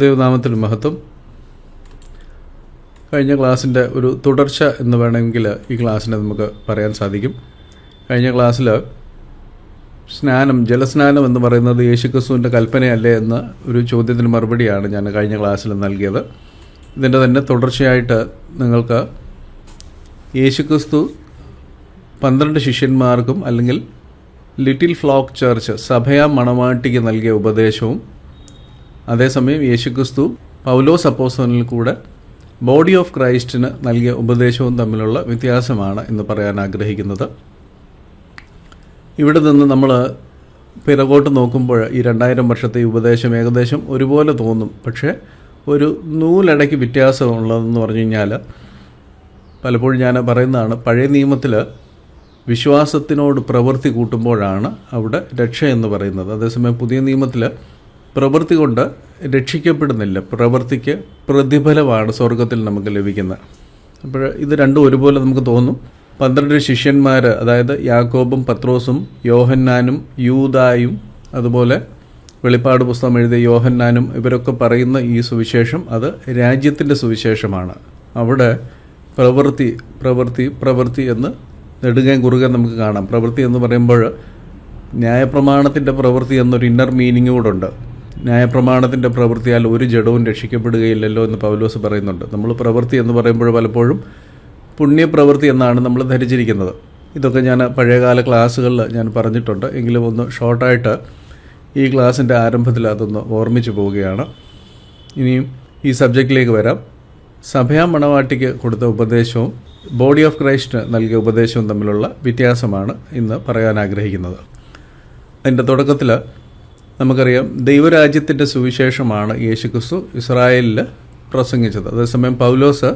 ദൈവനാമത്തിൽ മഹത്വം. കഴിഞ്ഞ ക്ലാസ്സിന്റെ ഒരു തുടർച്ച എന്ന് വേണമെങ്കിൽ ഈ ക്ലാസ്സിനെ നമുക്ക് പറയാൻ സാധിക്കും. കഴിഞ്ഞ ക്ലാസ്സിൽ സ്നാനം ജലസ്നാനം എന്ന് പറയുന്നത് യേശുക്രിസ്തുവിന്റെ കൽപ്പനയല്ലേ എന്ന ഒരു ചോദ്യത്തിന് മറുപടിയാണ് ഞാൻ കഴിഞ്ഞ ക്ലാസ്സിൽ നൽകിയത്. ഇതിന്റെ തന്നെ തുടർച്ചയായിട്ട് നിങ്ങൾക്ക് യേശുക്രിസ്തു പന്ത്രണ്ട് ശിഷ്യന്മാർക്കും അല്ലെങ്കിൽ ലിറ്റിൽ ഫ്ലോക്ക് ചർച്ച് സഭയാ മണവാട്ടിക്ക് നൽകിയ ഉപദേശവും അതേസമയം യേശുക്രിസ്തു പൗലോസ് അപ്പോസ്തലനിൽ കൂടെ ബോഡി ഓഫ് ക്രൈസ്റ്റിന് നൽകിയ ഉപദേശവും തമ്മിലുള്ള വ്യത്യാസമാണ് എന്ന് പറയാൻ ആഗ്രഹിക്കുന്നത്. ഇവിടെ നിന്ന് നമ്മൾ പിറകോട്ട് നോക്കുമ്പോൾ ഈ രണ്ടായിരം വർഷത്തെ ഉപദേശം ഏകദേശം ഒരുപോലെ തോന്നും. പക്ഷേ ഒരു നൂലടയ്ക്ക് വ്യത്യാസമുള്ളതെന്ന് പറഞ്ഞു കഴിഞ്ഞാൽ പലപ്പോഴും ഞാൻ പറയുന്നതാണ് പഴയ നിയമത്തിൽ വിശ്വാസത്തിനോട് പ്രവൃത്തി കൂട്ടുമ്പോഴാണ് അവിടെ രക്ഷ എന്ന് പറയുന്നത്. അതേസമയം പുതിയ നിയമത്തിൽ പ്രവൃത്തി കൊണ്ട് രക്ഷിക്കപ്പെടുന്നില്ല. പ്രവൃത്തിക്ക് പ്രതിഫലമാണ് സ്വർഗത്തിൽ നമുക്ക് ലഭിക്കുന്നത്. അപ്പോൾ ഇത് രണ്ടും ഒരുപോലെ നമുക്ക് തോന്നും. പന്ത്രണ്ട് ശിഷ്യന്മാർ അതായത് യാക്കോബും പത്രോസും യോഹന്നാനും യൂതായും അതുപോലെ വെളിപ്പാട് പുസ്തകം എഴുതിയ യോഹന്നാനും ഇവരൊക്കെ പറയുന്ന ഈ സുവിശേഷം അത് രാജ്യത്തിന്റെ സുവിശേഷമാണ്. അവിടെ പ്രവൃത്തി പ്രവൃത്തി പ്രവൃത്തി എന്ന് നെടുകയും കുറുകെ നമുക്ക് കാണാം. പ്രവൃത്തി എന്ന് പറയുമ്പോൾ ന്യായപ്രമാണത്തിന്റെ പ്രവൃത്തി എന്നൊരു ഇന്നർ മീനിങ് കൂടെ ഉണ്ട്. ന്യായപ്രമാണത്തിന്റെ പ്രവൃത്തിയാൽ ഒരു ജഡവും രക്ഷിക്കപ്പെടുകയില്ലല്ലോ എന്ന് പൗലോസ് പറയുന്നുണ്ട്. നമ്മൾ പ്രവൃത്തി എന്ന് പറയുമ്പോൾ പലപ്പോഴും പുണ്യപ്രവൃത്തി എന്നാണ് നമ്മൾ ധരിച്ചിരിക്കുന്നത്. ഇതൊക്കെ ഞാൻ പഴയകാല ക്ലാസ്സുകളിൽ ഞാൻ പറഞ്ഞിട്ടുണ്ട്. എങ്കിലും ഒന്ന് ഷോർട്ടായിട്ട് ഈ ക്ലാസ്സിന്റെ ആരംഭത്തിൽ അതൊന്ന് ഓർമ്മിച്ച് പോവുകയാണ്. ഇനിയും ഈ സബ്ജക്റ്റിലേക്ക് വരാം. സഭയാ മണവാട്ടിക്ക് കൊടുത്ത ഉപദേശവും ബോഡി ഓഫ് ക്രൈസ്റ്റ് നൽകിയ ഉപദേശവും തമ്മിലുള്ള വ്യത്യാസമാണ് ഇന്ന് പറയാൻ ആഗ്രഹിക്കുന്നത്. അതിന്റെ തുടക്കത്തിൽ നമുക്കറിയാം ദൈവരാജ്യത്തിന്റെ സുവിശേഷമാണ് യേശുക്രിസ്തു ഇസ്രായേലിൽ പ്രസംഗിച്ചത്. അതേസമയം പൗലോസ്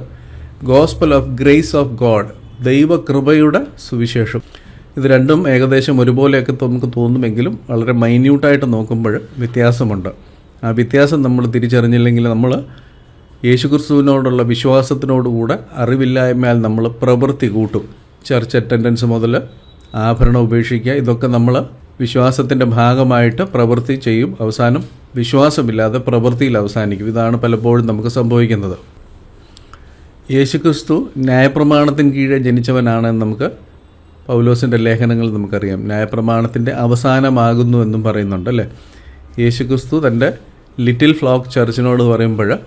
gospel of grace of God ദൈവകൃപയുടെ സുവിശേഷം. ഇത് രണ്ടും ഏകദേശം ഒരുപോലെയൊക്കെ നമുക്ക് തോന്നുമെങ്കിലും വളരെ മൈന്യൂട്ടായിട്ട് നോക്കുമ്പോൾ വ്യത്യാസമുണ്ട്. ആ വ്യത്യാസം നമ്മൾ തിരിച്ചറിഞ്ഞില്ലെങ്കിൽ നമ്മൾ യേശുക്രിസ്തുവിനോടുള്ള വിശ്വാസത്തിനോടുകൂടെ അറിവില്ലായ്മയാൽ നമ്മൾ പ്രവൃത്തി കൂട്ടും. ചർച്ച് അറ്റൻഡൻസ് മുതൽ ആഭരണം ഉപേക്ഷിക്കുക ഇതൊക്കെ നമ്മൾ വിശ്വാസത്തിന്റെ ഭാഗമായിട്ട് പ്രവൃത്തി ചെയ്യും. അവസാനം വിശ്വാസമില്ലാതെ പ്രവൃത്തിയിൽ അവസാനിക്കും. ഇതാണ് പലപ്പോഴും നമുക്ക് സംഭവിക്കുന്നത്. യേശുക്രിസ്തു ന്യായപ്രമാണത്തിന് കീഴെ ജനിച്ചവനാണെന്ന് നമുക്ക് പൗലോസിന്റെ ലേഖനങ്ങൾ നമുക്കറിയാം. ന്യായപ്രമാണത്തിന്റെ അവസാനമാകുന്നു എന്നും പറയുന്നുണ്ട് അല്ലേ? യേശുക്രിസ്തു തന്റെ ലിറ്റിൽ ഫ്ലോക്ക് ചർച്ചിനോട് പറയുമ്പോൾ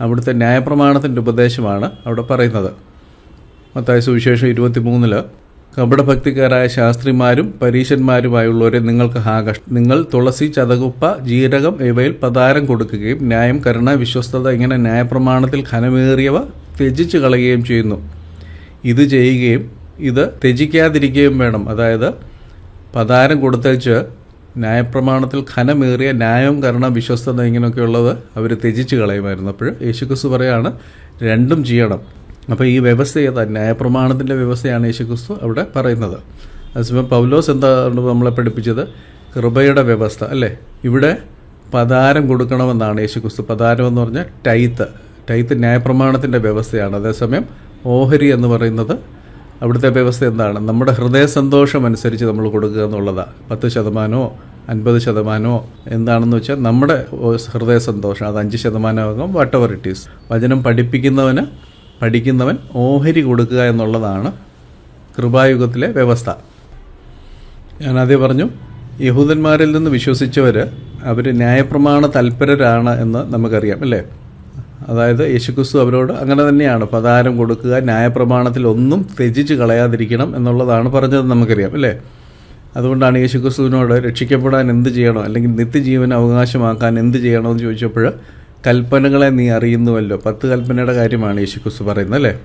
അവിടുത്തെ ന്യായപ്രമാണത്തിന്റെ ഉപദേശമാണ് അവിടെ പറയുന്നത്. മത്തായ സുവിശേഷം ഇരുപത്തി മൂന്നിൽ കപടഭക്തിക്കാരായ ശാസ്ത്രിമാരും പരീശന്മാരുമായുള്ളവരെ നിങ്ങൾക്ക് ആകർഷ നിങ്ങൾ തുളസി ചതകുപ്പ ജീരകം ഇവയിൽ പതാരം കൊടുക്കുകയും ന്യായം കരുണ വിശ്വസ്തത ഇങ്ങനെ ന്യായപ്രമാണത്തിൽ ഖനമേറിയവ ത്യജിച്ച് കളയുകയും ചെയ്യുന്നു. ഇത് ചെയ്യുകയും ഇത് ത്യജിക്കാതിരിക്കുകയും വേണം. അതായത് പതാരം കൊടുത്തേച്ച് ന്യായപ്രമാണത്തിൽ ഖനമേറിയ ന്യായം കരുണ വിശ്വസ്തത ഇങ്ങനെയൊക്കെയുള്ളത് അവർ ത്യജിച്ച് കളയുമായിരുന്നു. അപ്പോൾ യേശുക്രിസ്തു പറയാണ് രണ്ടും ചെയ്യണം. അപ്പോൾ ഈ വ്യവസ്ഥയെ തന്നെ ന്യായപ്രമാണത്തിന്റെ വ്യവസ്ഥയാണ് യേശുക്രിസ്തു അവിടെ പറയുന്നത്. അതേസമയം പൗലോസ് എന്താണ് നമ്മളെ പഠിപ്പിച്ചത്? കൃപയുടെ വ്യവസ്ഥ അല്ലേ? ഇവിടെ പതാരം കൊടുക്കണമെന്നാണ് യേശുക്രിസ്തു. പതാരം എന്ന് പറഞ്ഞാൽ ടൈത്ത്. ടൈത്ത് ന്യായപ്രമാണത്തിന്റെ വ്യവസ്ഥയാണ്. അതേസമയം ഓഹരി എന്ന് പറയുന്നത് അവിടുത്തെ വ്യവസ്ഥ എന്താണ്? നമ്മുടെ ഹൃദയ സന്തോഷം അനുസരിച്ച് നമ്മൾ കൊടുക്കുക എന്നുള്ളതാണ് പത്ത് ശതമാനമോ അൻപത് ശതമാനമോ എന്താണെന്ന് വെച്ചാൽ നമ്മുടെ ഹൃദയ സന്തോഷം. അത് അഞ്ച് ശതമാനമാകും വാട്ട് എവർ ഇറ്റ് ഈസ് വചനം പഠിപ്പിക്കുന്നവന് പഠിക്കുന്നവൻ ഓഹരി കൊടുക്കുക എന്നുള്ളതാണ് കൃപായുഗത്തിലെ വ്യവസ്ഥ. ഞാൻ ആദ്യം പറഞ്ഞു യഹൂദന്മാരിൽ നിന്ന് വിശ്വസിച്ചവർ അവർ ന്യായപ്രമാണ തൽപരരാണ് എന്ന് നമുക്കറിയാം അല്ലേ? അതായത് യേശുക്രിസ്തു അവരോട് അങ്ങനെ തന്നെയാണ് പതാരം കൊടുക്കുക ന്യായപ്രമാണത്തിൽ ഒന്നും ത്യജിച്ച് കളയാതിരിക്കണം എന്നുള്ളതാണ് പറഞ്ഞത് നമുക്കറിയാം അല്ലേ? അതുകൊണ്ടാണ് യേശുക്രിസ്തുവിനോട് രക്ഷിക്കപ്പെടാൻ എന്ത് ചെയ്യണോ അല്ലെങ്കിൽ നിത്യജീവൻ അവകാശമാക്കാൻ എന്ത് ചെയ്യണമെന്ന് ചോദിച്ചപ്പോൾ കൽപ്പനകളെ നീ അറിയുന്നുവല്ലോ. പത്ത് കൽപ്പനയുടെ കാര്യമാണ് യേശുക്രിസ്തു പറയുന്നത് അല്ലേ?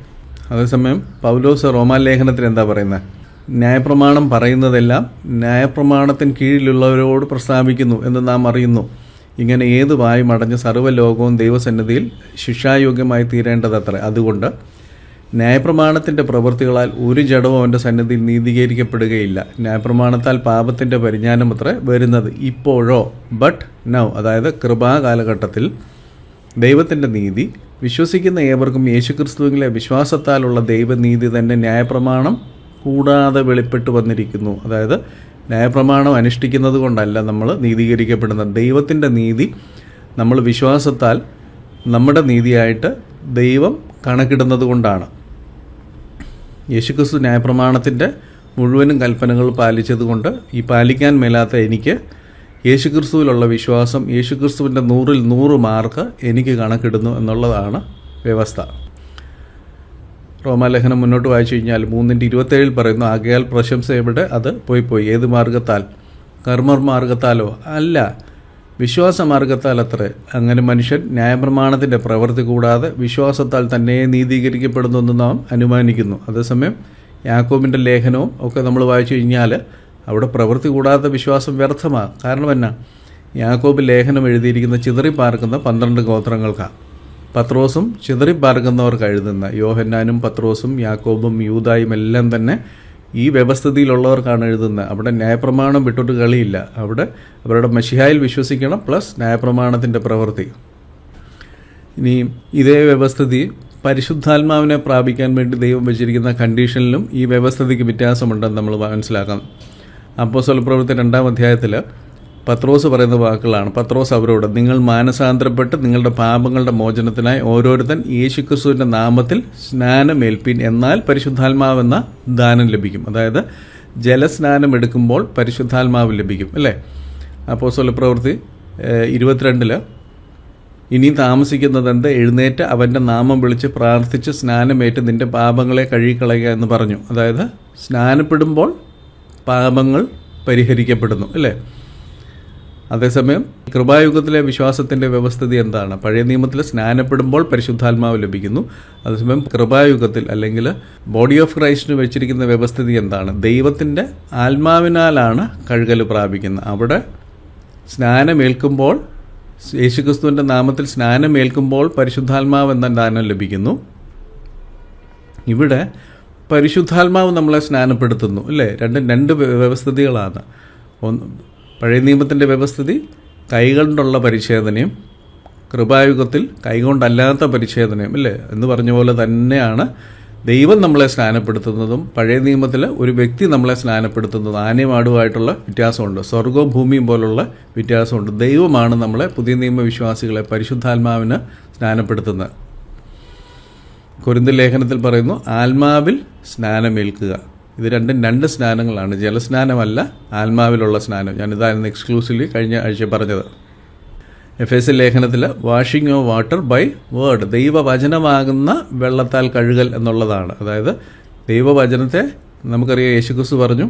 അതേസമയം പൗലോസ് റോമാലേഖനത്തിൽ എന്താ പറയുന്നത്? ന്യായപ്രമാണം പറയുന്നതെല്ലാം ന്യായപ്രമാണത്തിന് കീഴിലുള്ളവരോട് പ്രസ്താവിക്കുന്നു എന്ന് നാം അറിയുന്നു. ഇങ്ങനെ ഏത് വായും അടഞ്ഞ സർവലോകവും ദൈവസന്നിധിയിൽ ശിക്ഷായോഗ്യമായി തീരേണ്ടതത്ര. അതുകൊണ്ട് ന്യായപ്രമാണത്തിന്റെ പ്രവൃത്തികളാൽ ഒരു ജഡവും അവന്റെ സന്നിധിയിൽ നീതീകരിക്കപ്പെടുകയില്ല. ന്യായപ്രമാണത്താൽ പാപത്തിന്റെ പരിജ്ഞാനം അത്ര വരുന്നത് ഇപ്പോഴോ ബട്ട് നൗ അതായത് കൃപാകാലഘട്ടത്തിൽ ദൈവത്തിന്റെ നീതി. വിശ്വസിക്കുന്ന ഏവർക്കും യേശുക്രിസ്തുവിലെ വിശ്വാസത്താലുള്ള ദൈവനീതി തന്നെ ന്യായപ്രമാണം കൂടാതെ വെളിപ്പെട്ടു വന്നിരിക്കുന്നു. അതായത് ന്യായപ്രമാണം അനുഷ്ഠിക്കുന്നത് കൊണ്ടല്ല നമ്മൾ നീതീകരിക്കപ്പെടുന്നത്. ദൈവത്തിന്റെ നീതി നമ്മൾ വിശ്വാസത്താൽ നമ്മുടെ നീതിയായിട്ട് ദൈവം കണക്കിടുന്നത് കൊണ്ടാണ്. യേശുക്രിസ്തു ന്യായപ്രമാണത്തിന്റെ മുഴുവനും കൽപ്പനകൾ പാലിച്ചതുകൊണ്ട് ഈ പാലിക്കാൻ മേലാത്ത എനിക്ക് യേശുക്രിസ്തുവിലുള്ള വിശ്വാസം യേശുക്രിസ്തുവിന്റെ നൂറിൽ നൂറ് മാർക്ക് എനിക്ക് കണക്കിടുന്നു എന്നുള്ളതാണ് വ്യവസ്ഥ. റോമാലേഖനം മുന്നോട്ട് വായിച്ചു കഴിഞ്ഞാൽ മൂന്നിന്റെ ഇരുപത്തേഴിൽ പറയുന്നു ആകയാൽ പ്രശംസ എവിടെ അത് പോയി പോയി ഏത് മാർഗത്താൽ കർമ്മർ മാർഗത്താലോ അല്ല. വിശ്വാസ മാർഗത്താൽ അത്രേ. അങ്ങനെ മനുഷ്യൻ ന്യായപ്രമാണത്തിന്റെ പ്രവൃത്തി കൂടാതെ വിശ്വാസത്താൽ തന്നെ നീതീകരിക്കപ്പെടുന്നു എന്ന് നാം അനുമാനിക്കുന്നു. അതേസമയം യാക്കോബിന്റെ ലേഖനവും ഒക്കെ നമ്മൾ വായിച്ചു കഴിഞ്ഞാൽ അവിടെ പ്രവൃത്തി കൂടാത്ത വിശ്വാസം വ്യർത്ഥമാണ് കാരണം എന്നാ? യാക്കോബ് ലേഖനം എഴുതിയിരിക്കുന്ന ചിതറി പാർക്കുന്ന പന്ത്രണ്ട് ഗോത്രങ്ങൾക്കാണ് പത്രോസും ചിതറിപ്പാർക്കുന്നവർക്ക് എഴുതുന്ന യോഹന്നാനും പത്രോസും യാക്കോബും യൂതായും എല്ലാം തന്നെ ഈ വ്യവസ്ഥിതിയിലുള്ളവർക്കാണ് എഴുതുന്നത്. അവിടെ ന്യായപ്രമാണം വിട്ടിട്ട് കളിയില്ല. അവിടെ അവരുടെ മഷിഹായിൽ വിശ്വസിക്കണം പ്ലസ് ന്യായപ്രമാണത്തിന്റെ പ്രവൃത്തി. ഇനി ഇതേ വ്യവസ്ഥിതി പരിശുദ്ധാത്മാവിനെ പ്രാപിക്കാൻ വേണ്ടി ദൈവം വെച്ചിരിക്കുന്ന കണ്ടീഷനിലും ഈ വ്യവസ്ഥിതിക്ക് വ്യത്യാസമുണ്ടെന്ന് നമ്മൾ മനസ്സിലാക്കാം. അപ്പോൾ പ്രവൃത്തി രണ്ടാം അധ്യായത്തിൽ പത്രോസ് പറയുന്ന വാക്കുകളാണ്. പത്രോസ് അവരോട് നിങ്ങൾ മാനസാന്തരപ്പെട്ട് നിങ്ങളുടെ പാപങ്ങളുടെ മോചനത്തിനായി ഓരോരുത്തൻ യേശുക്രിസ്തുവിന്റെ നാമത്തിൽ സ്നാനമേൽപ്പിൻ എന്നാൽ പരിശുദ്ധാത്മാവെന്ന ദാനം ലഭിക്കും. അതായത് ജലസ്നാനം എടുക്കുമ്പോൾ പരിശുദ്ധാത്മാവ് ലഭിക്കും അല്ലേ? അപ്പോൾ സ്വലപ്രവൃത്തി ഇരുപത്തിരണ്ടിൽ ഇനി താമസിക്കുന്നത് എന്ത്? എഴുന്നേറ്റ് അവന്റെ നാമം വിളിച്ച് പ്രാർത്ഥിച്ച് സ്നാനമേറ്റ് നിന്റെ പാപങ്ങളെ കഴുകിക്കളയുക എന്ന് പറഞ്ഞു. അതായത് സ്നാനപ്പെടുമ്പോൾ പാപങ്ങൾ പരിഹരിക്കപ്പെടുന്നു അല്ലേ? അതേസമയം കൃപായുഗത്തിലെ വിശ്വാസത്തിന്റെ വ്യവസ്ഥിതി എന്താണ്? പഴയ നിയമത്തിൽ സ്നാനപ്പെടുമ്പോൾ പരിശുദ്ധാത്മാവ് ലഭിക്കുന്നു. അതേസമയം കൃപായുഗത്തിൽ അല്ലെങ്കിൽ ബോഡി ഓഫ് ക്രൈസ്റ്റിന് വെച്ചിരിക്കുന്ന വ്യവസ്ഥിതി എന്താണ്? ദൈവത്തിന്റെ ആത്മാവിനാലാണ് കഴുകൽ പ്രാപിക്കുന്നത്. അവിടെ സ്നാനമേൽക്കുമ്പോൾ യേശുക്രിസ്തുവിന്റെ നാമത്തിൽ സ്നാനമേൽക്കുമ്പോൾ പരിശുദ്ധാത്മാവ് എന്ന ദാനം ലഭിക്കുന്നു. ഇവിടെ പരിശുദ്ധാത്മാവ് നമ്മളെ സ്നാനപ്പെടുത്തുന്നു അല്ലേ? രണ്ട് രണ്ട് വ്യവസ്ഥിതികളാണ്. ഒന്ന് പഴയ നിയമത്തിന്റെ വ്യവസ്ഥിതി കൈകൊണ്ടുള്ള പരിച്ഛേദനയും കൃപായുഗത്തിൽ കൈകൊണ്ടല്ലാത്ത പരിച്ഛേദനയും അല്ലേ? എന്ന് പറഞ്ഞ പോലെ തന്നെയാണ് ദൈവം നമ്മളെ സ്നാനപ്പെടുത്തുന്നതും പഴയ നിയമത്തിൽ ഒരു വ്യക്തി നമ്മളെ സ്നാനപ്പെടുത്തുന്നതും ആനയുമാടുമായിട്ടുള്ള വ്യത്യാസമുണ്ട്. സ്വർഗവും ഭൂമിയും പോലുള്ള വ്യത്യാസമുണ്ട്. ദൈവമാണ് നമ്മളെ പുതിയ നിയമവിശ്വാസികളെ പരിശുദ്ധാത്മാവിന് സ്നാനപ്പെടുത്തുന്നത്. കുരുന്ത ലേഖനത്തിൽ പറയുന്നു ആത്മാവിൽ സ്നാനമേൽക്കുക. ഇത് രണ്ടും രണ്ട് സ്നാനങ്ങളാണ്. ജലസ്നാനമല്ല ആത്മാവിലുള്ള സ്നാനം. ഞാനിതായിരുന്നു എക്സ്ക്ലൂസീവ്ലി കഴിഞ്ഞ ആഴ്ച പറഞ്ഞത്. എഫ് എസ് ലേഖനത്തിൽ washing of water by word ദൈവവചനമാകുന്ന വെള്ളത്താൽ കഴുകൽ എന്നുള്ളതാണ്. അതായത് ദൈവവചനത്തെ നമുക്കറിയാം യേശുക്രിസ്തു പറഞ്ഞു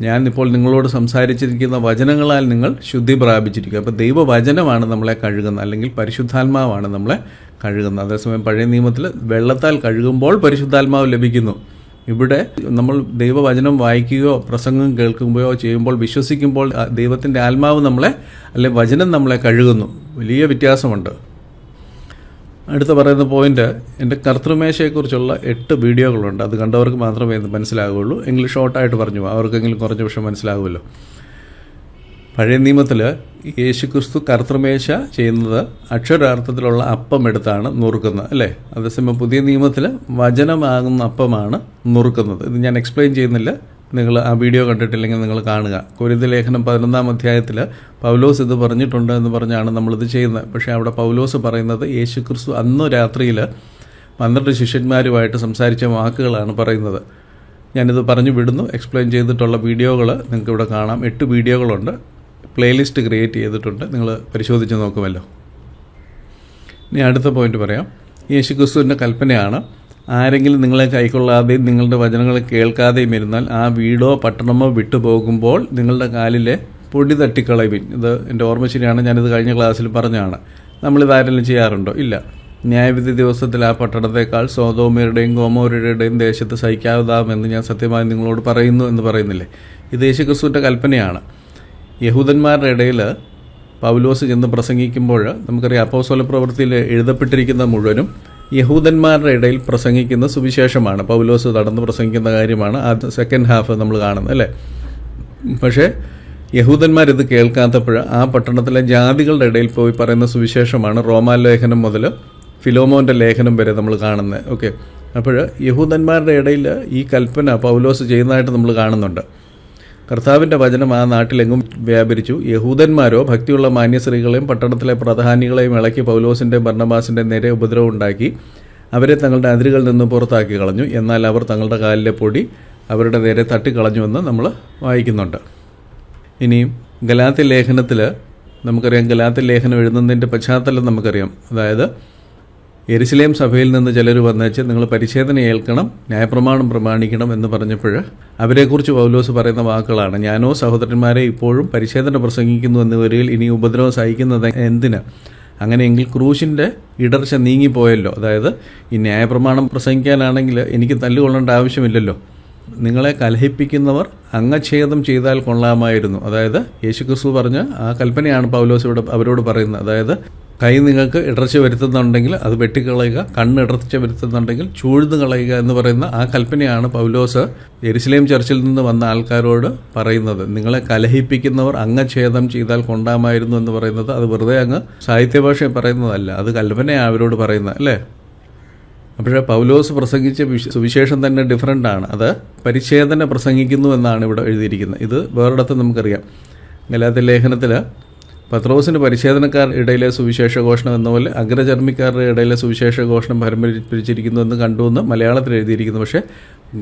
ഞാൻ ഇപ്പോൾ നിങ്ങളോട് സംസാരിച്ചിരിക്കുന്ന വചനങ്ങളാൽ നിങ്ങൾ ശുദ്ധി പ്രാപിച്ചിരിക്കുക. അപ്പോൾ ദൈവവചനമാണ് നമ്മളെ കഴുകുന്നത് അല്ലെങ്കിൽ പരിശുദ്ധാത്മാവാണ് നമ്മളെ കഴുകുന്നത് അതേസമയം പഴയ നിയമത്തിൽ വെള്ളത്താൽ കഴുകുമ്പോൾ പരിശുദ്ധാത്മാവ് ലഭിക്കുന്നു. ഇവിടെ നമ്മൾ ദൈവവചനം വായിക്കുകയോ പ്രസംഗം കേൾക്കുമ്പോഴോ ചെയ്യുമ്പോൾ വിശ്വസിക്കുമ്പോൾ ദൈവത്തിന്റെ ആത്മാവ് നമ്മളെ അല്ലെ വചനം നമ്മളെ കഴുകുന്നു. വലിയ വ്യത്യാസമുണ്ട്. അടുത്ത പറയുന്ന പോയിന്റ് എന്റെ കർത്തൃമേശയെക്കുറിച്ചുള്ള എട്ട് വീഡിയോകളുണ്ട്. അത് കണ്ടവർക്ക് മാത്രമേ ഇത് മനസ്സിലാകുള്ളൂ എങ്കിലും ഷോർട്ടായിട്ട് പറഞ്ഞു. അവർക്കെങ്കിലും കുറഞ്ഞ പക്ഷം മനസ്സിലാകുമല്ലോ. പഴയ നിയമത്തിൽ യേശുക്രിസ്തു കർത്തൃമേശ ചെയ്യുന്നത് അക്ഷരാർത്ഥത്തിലുള്ള അപ്പം എടുത്താണ് നുറുക്കുന്നത് അല്ലേ? അതേസമയം പുതിയ നിയമത്തിൽ വചനമാകുന്ന അപ്പമാണ് നുറുക്കുന്നത്. ഇത് ഞാൻ എക്സ്പ്ലെയിൻ ചെയ്യുന്നില്ല. നിങ്ങൾ ആ വീഡിയോ കണ്ടിട്ടില്ലെങ്കിൽ നിങ്ങൾ കാണുക. കുരുതി ലേഖനം പതിനൊന്നാം അധ്യായത്തിൽ പൗലോസ് ഇത് പറഞ്ഞിട്ടുണ്ട് എന്ന് പറഞ്ഞാണ് നമ്മളിത് ചെയ്യുന്നത്. പക്ഷേ അവിടെ പൗലോസ് പറയുന്നത് യേശുക്രിസ്തു അന്ന് രാത്രിയിൽ പന്ത്രണ്ട് ശിഷ്യന്മാരുമായിട്ട് സംസാരിച്ച വാക്കുകളാണ് പറയുന്നത്. ഞാനിത് പറഞ്ഞു വിടുന്നു. എക്സ്പ്ലെയിൻ ചെയ്തിട്ടുള്ള വീഡിയോകൾ നിങ്ങൾക്ക് ഇവിടെ കാണാം. എട്ട് വീഡിയോകളുണ്ട്. പ്ലേലിസ്റ്റ് ക്രിയേറ്റ് ചെയ്തിട്ടുണ്ട്. നിങ്ങൾ പരിശോധിച്ച് നോക്കുമല്ലോ. ഇനി അടുത്ത പോയിന്റ് പറയാം. യേശുക്രിസ്തുവിന്റെ കൽപ്പനയാണ് ആരെങ്കിലും നിങ്ങളെ കൈക്കൊള്ളാതെയും നിങ്ങളുടെ വചനങ്ങൾ കേൾക്കാതെയും ഇരുന്നാൽ ആ വീടോ പട്ടണമോ വിട്ടുപോകുമ്പോൾ നിങ്ങളുടെ കാലിലെ പൊടി തട്ടിക്കളവിൻ ഇത് എന്റെ ഓർമ്മ ശരിയാണ്. ഞാനിത് കഴിഞ്ഞ ക്ലാസ്സിൽ പറഞ്ഞതാണ്. നമ്മളിത് ആരെങ്കിലും ചെയ്യാറുണ്ടോ? ഇല്ല. ന്യായവിധി ദിവസത്തിൽ ആ പട്ടണത്തെക്കാൾ സ്വതോമരുടെയും ഗോമോരുടെയും ദേശത്ത് സഹിക്കാവതാമെന്ന് ഞാൻ സത്യമായി നിങ്ങളോട് പറയുന്നു എന്ന് പറയുന്നില്ലേ? ഇത് യേശുക്രിസ്തുവിന്റെ കൽപ്പനയാണ്. യഹൂദന്മാരുടെ ഇടയിൽ പൗലോസ് ചെന്ന് പ്രസംഗിക്കുമ്പോൾ നമുക്കറിയാം അപ്പോസ്വല പ്രവൃത്തിയിൽ എഴുതപ്പെട്ടിരിക്കുന്ന മുഴുവനും യഹൂദന്മാരുടെ ഇടയിൽ പ്രസംഗിക്കുന്ന സുവിശേഷമാണ്. പൗലോസ് നടന്ന് പ്രസംഗിക്കുന്ന കാര്യമാണ്. ആ സെക്കൻഡ് ഹാഫ് നമ്മൾ കാണുന്നത് അല്ലേ? പക്ഷേ യഹൂദന്മാരിത് കേൾക്കാത്തപ്പോൾ ആ പട്ടണത്തിലെ ജാതികളുടെ ഇടയിൽ പോയി പറയുന്ന സുവിശേഷമാണ് റോമാലേഖനം മുതൽ ഫിലോമോന്റെ ലേഖനം വരെ നമ്മൾ കാണുന്നത്. ഓക്കെ? അപ്പോൾ യഹൂദന്മാരുടെ ഇടയിൽ ഈ കൽപ്പന പൗലോസ് ചെയ്യുന്നതായിട്ട് നമ്മൾ കാണുന്നുണ്ട്. കർത്താവിന്റെ വചനം ആ നാട്ടിലെങ്ങും വ്യാപരിച്ചു. യഹൂദന്മാരോ ഭക്തിയുള്ള മാന്യസ്ത്രീകളെയും പട്ടണത്തിലെ പ്രധാനികളെയും ഇളക്കി പൗലോസിന്റെ ഭർണബാസിന്റെ നേരെ ഉപദ്രവം ഉണ്ടാക്കി അവരെ തങ്ങളുടെ അതിരുകളിൽ നിന്ന് പുറത്താക്കി കളഞ്ഞു. എന്നാൽ അവർ തങ്ങളുടെ കാലിലെ പൊടി അവരുടെ നേരെ തട്ടിക്കളഞ്ഞുവെന്ന് നമ്മൾ വായിക്കുന്നുണ്ട്. ഇനിയും ഗലാത്തി ലേഖനത്തിൽ നമുക്കറിയാം ഗലാത്തി ലേഖനം എഴുതുന്നതിന്റെ പശ്ചാത്തലം നമുക്കറിയാം. അതായത് എരുസലേം സഭയിൽ നിന്ന് ചിലർ വന്നേച്ച് നിങ്ങൾ പരിശോധന ഏൽക്കണം ന്യായപ്രമാണം പ്രമാണിക്കണം എന്ന് പറഞ്ഞപ്പോൾ അവരെക്കുറിച്ച് പൗലോസ് പറയുന്ന വാക്കുകളാണ്. ഞാനോ സഹോദരന്മാരെ ഇപ്പോഴും പരിശോധന പ്രസംഗിക്കുന്നു എന്നിവരിൽ ഇനി ഉപദ്രവം സഹിക്കുന്നത് എന്തിന്? അങ്ങനെയെങ്കിൽ ക്രൂശിന്റെ ഇടർച്ച നീങ്ങിപ്പോയല്ലോ. അതായത് ഈ ന്യായപ്രമാണം പ്രസംഗിക്കാനാണെങ്കിൽ എനിക്ക് തല്ലുകൊള്ളേണ്ട ആവശ്യമില്ലല്ലോ. നിങ്ങളെ കലഹിപ്പിക്കുന്നവർ അംഗച്ഛേദം ചെയ്താൽ കൊള്ളാമായിരുന്നു. അതായത് യേശുക്രിസ്തു പറഞ്ഞ ആ കൽപ്പനയാണ് പൗലോസ് ഇവിടെ അവരോട് പറയുന്നത്. അതായത് കൈ നിങ്ങൾക്ക് ഇടർച്ച വരുത്തുന്നുണ്ടെങ്കിൽ അത് വെട്ടിക്കളയുക കണ്ണ് ഇടർച്ച വരുത്തുന്നുണ്ടെങ്കിൽ ചൂഴ്ന്നു കളയുക എന്ന് പറയുന്ന ആ കൽപ്പനയാണ് പൗലോസ് എരുസലേം ചർച്ചിൽ നിന്ന് വന്ന ആൾക്കാരോട് പറയുന്നത്. നിങ്ങളെ കലഹിപ്പിക്കുന്നവർ അംഗച്ഛേദം ചെയ്താൽ കൊണ്ടാമായിരുന്നു എന്ന് പറയുന്നത്. അത് വെറുതെ അങ്ങ് സാഹിത്യഭാഷയിൽ പറയുന്നതല്ല അത് കൽപ്പനയാണ് അവരോട് പറയുന്നത് അല്ലേ? അപ്പോഴേ പൗലോസ് പ്രസംഗിച്ച വിശ- സുവിശേഷം തന്നെ ഡിഫറെന്റ് ആണ്. അത് പരിച്ഛേദന പ്രസംഗിക്കുന്നു എന്നാണ് ഇവിടെ എഴുതിയിരിക്കുന്നത്. ഇത് വേറൊരിടത്ത് നമുക്കറിയാം. ഗലാത്ത ലേഖനത്തിൽ പത്രോസിന് പരിശോധനക്കാർ ഇടയിലെ സുവിശേഷ ഘോഷണം എന്ന പോലെ അഗ്രചർമ്മിക്കാരുടെ ഇടയിലെ സുവിശേഷ ഘോഷണം കണ്ടു എന്ന് മലയാളത്തിൽ എഴുതിയിരിക്കുന്നു. പക്ഷേ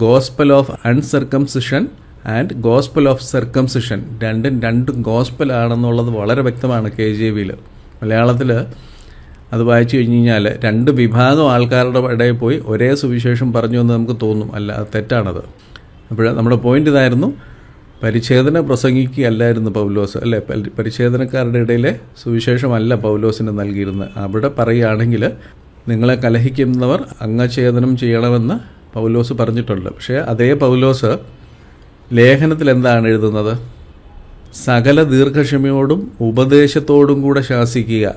gospel of uncircumcision and gospel of circumcision രണ്ടും രണ്ട് ഗോസ്പൽ ആണെന്നുള്ളത് വളരെ വ്യക്തമാണ് കെ ജെ വിയിൽ മലയാളത്തിൽ അത് വായിച്ചു കഴിഞ്ഞ് കഴിഞ്ഞാൽ രണ്ട് വിഭാഗം ആൾക്കാരുടെ ഇടയിൽ പോയി ഒരേ സുവിശേഷം പറഞ്ഞു എന്ന് നമുക്ക് തോന്നും. അല്ല അത് തെറ്റാണത്. അപ്പോൾ നമ്മുടെ പോയിന്റ് ഇതായിരുന്നു. പരിച്ഛേദന പ്രസംഗിക്കുകയല്ലായിരുന്നു പൗലോസ്. അല്ലേ? പരി- പരിച്ഛേദനക്കാരുടെ ഇടയിലെ സുവിശേഷമല്ല പൗലോസിന് നൽകിയിരുന്നത് അവിടെ പറയുകയാണെങ്കിൽ നിങ്ങളെ കലഹിക്കുന്നവർ അംഗഛേദനം ചെയ്യണമെന്ന് പൗലോസ് പറഞ്ഞിട്ടുണ്ട്. പക്ഷേ അതേ പൗലോസ് ലേഖനത്തിൽ എന്താണ് എഴുതുന്നത്? സകല ദീർഘക്ഷമയോടും ഉപദേശത്തോടും കൂടെ ശാസിക്കുക